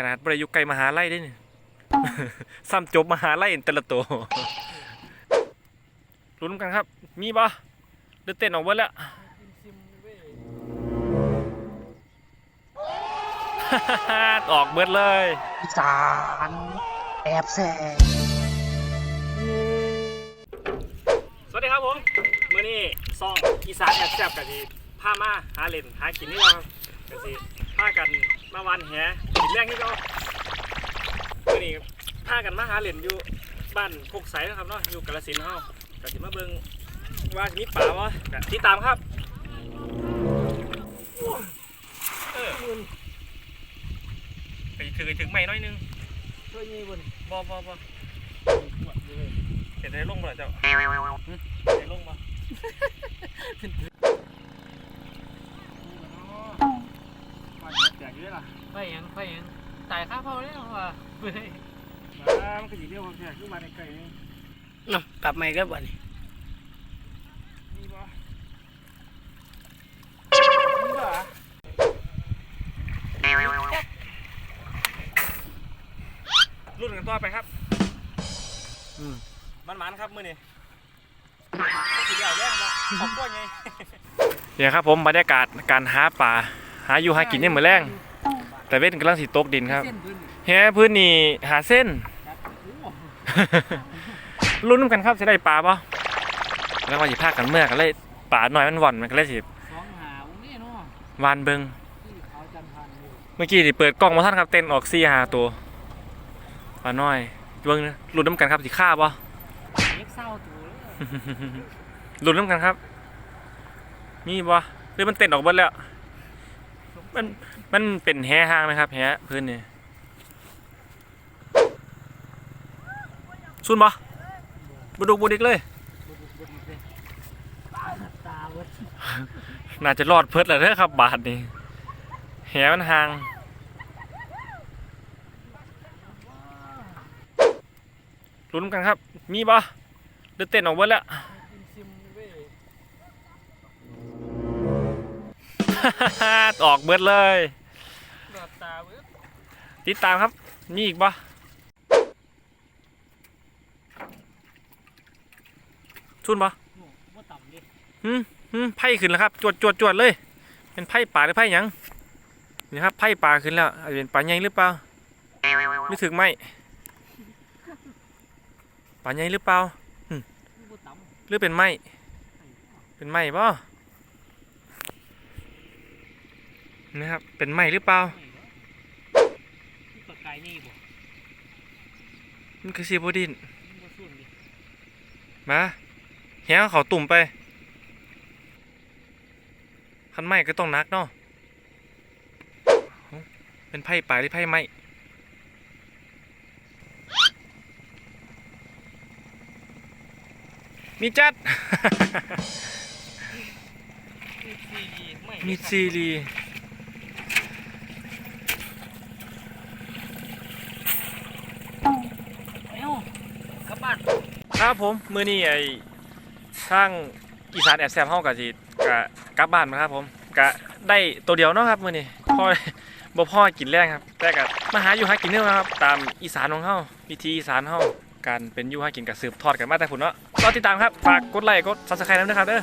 ขนาดบริยุไกลมหาลัยได้นี่ซ้ำจบมหาลัยแต่ละตัวลุ้นกันครับ มีปะเดือเต้นออกเบิดแล้วออกเบิดเลยอีสานแอบแสงสวัสดีครับผมมื้อนี้ซองอีสานแอบแซ่บกันทีพามาหาเล่นหากินนี่เรากันสิพากันมาวันแหกิน แรงนี่เรามื้อนี้พากันมาหาเล่นอยู่บ้านโคกใสนะครับเนาะอยู่กาฬสินธุ์เฮาก็สิมาเบิ่งว่าสิมีป่าวะก็ติดตามครับเออไปถือถึงใหม่น้อยนึงเฮ้ยนี่บนบ่บ่บ่เห็นได้ลงบ่ล่ะเจ้าได้ลงบ่ แจ กเยอะล่ะไปยังไปยังตายข้าเผาเลยเหรอวะเฮ้ยมามันก็สิเรียกว่าแจกขึ้นมาในไก่นี่เนาะกลับมาอีกแล้วบ่นี่มีบ่มีบ่รุ่นกันต่อไปครับ อืมมันมันๆครับมื้อนี้สิเดียวแรงบ่ขอบคุณไง เนี่ยครับผมบรรยากาศการหาปลาหาอยู่หากินเนี่ยมื้อแรง แต่เว้นกำลังสิตกดินครับ เส้นพื้นแฮพื้นนี่หาเส้นรุ่นนำกันครับสิได้ปลาบ่แล้วว่าสิพากันเมื่อกันเลยปลาหน่อยมันว่อนมันก็เลยสิสองหาวนี่เนาะวานเบิงที่เขาจันทันอยู่เมื่อกี้นี่เปิดกล้องมาท่านครับเต้นออกซี่หาตัวปลาน้อยเบิ่งนะรุ่นน้ำกันครับสิฆ่าบ่เล็กเศร้าตัวเลยลุ้นน้ำกันครับ มีบ่หรือมันเต้นออกเบิดแล้ว มันมันเป็นแห่ห้างไหมครับแห่พื้นนี่ซุนบ่บุดุกบุดิกเลยบุบบุบบุบเลยตาเวิร์ดน่าจะรอดเพิดแล้วเด้อครับ บาทนี่แห่มันห่างลุ้นกันครับ มีบ่หรือเต้นออกเบิดแล้ว ออกเบิดเลยรอดตาเวิร์ดติดตามครับมีอีกปะชุนปะโอ้บ่ต่ำดิหืมหืมไพ่ขึ้นแล้วครับ จวดจวดจวดเลย เป็นไพ่ป่าหรือไพ่หยังนี่ครับไพ่ป่าขึ้นแล้วอาจจะเป็นป่าใหญ่หรือเปล่าหรือถึงไหมป่าใหญ่หรือเปล่าบ่ต่ำหรือเป็นไม้เป็นไม้ปะ นะครับ เป็นไม้หรือเปล่าไม่เหรอที่ปากกายนี่บ่มันคือซีโบดินมันบ่ส่วนดิมาเฮียเขาตุ่มไปคันไม้ก็ต้องนักเนาะเอ้าเป็นไพ่ป่าหรือไพ่ไม้มีจัด มีซีดีไม่มีซีรี เอ้ากลับบ้าน ครับผมมือนี่ไอ้ทางอีสานแอบแซมเฮากะจีกะกลับบ้านมาครับผมกะได้ตัวเดียวเนาะครับมือนี่พ่อบ่พ่อกินแรงครับแต่กะมาหาอยู่หากินเนื้อครับตามอีสานของเฮาวิธีอีสานเฮาการเป็นอยู่หากินกะสืบทอดกันมาแต่ผุนเนาะรอติดตามครับฝากกดไลค์กดซับสไครต์นำด้วยครับเด้อ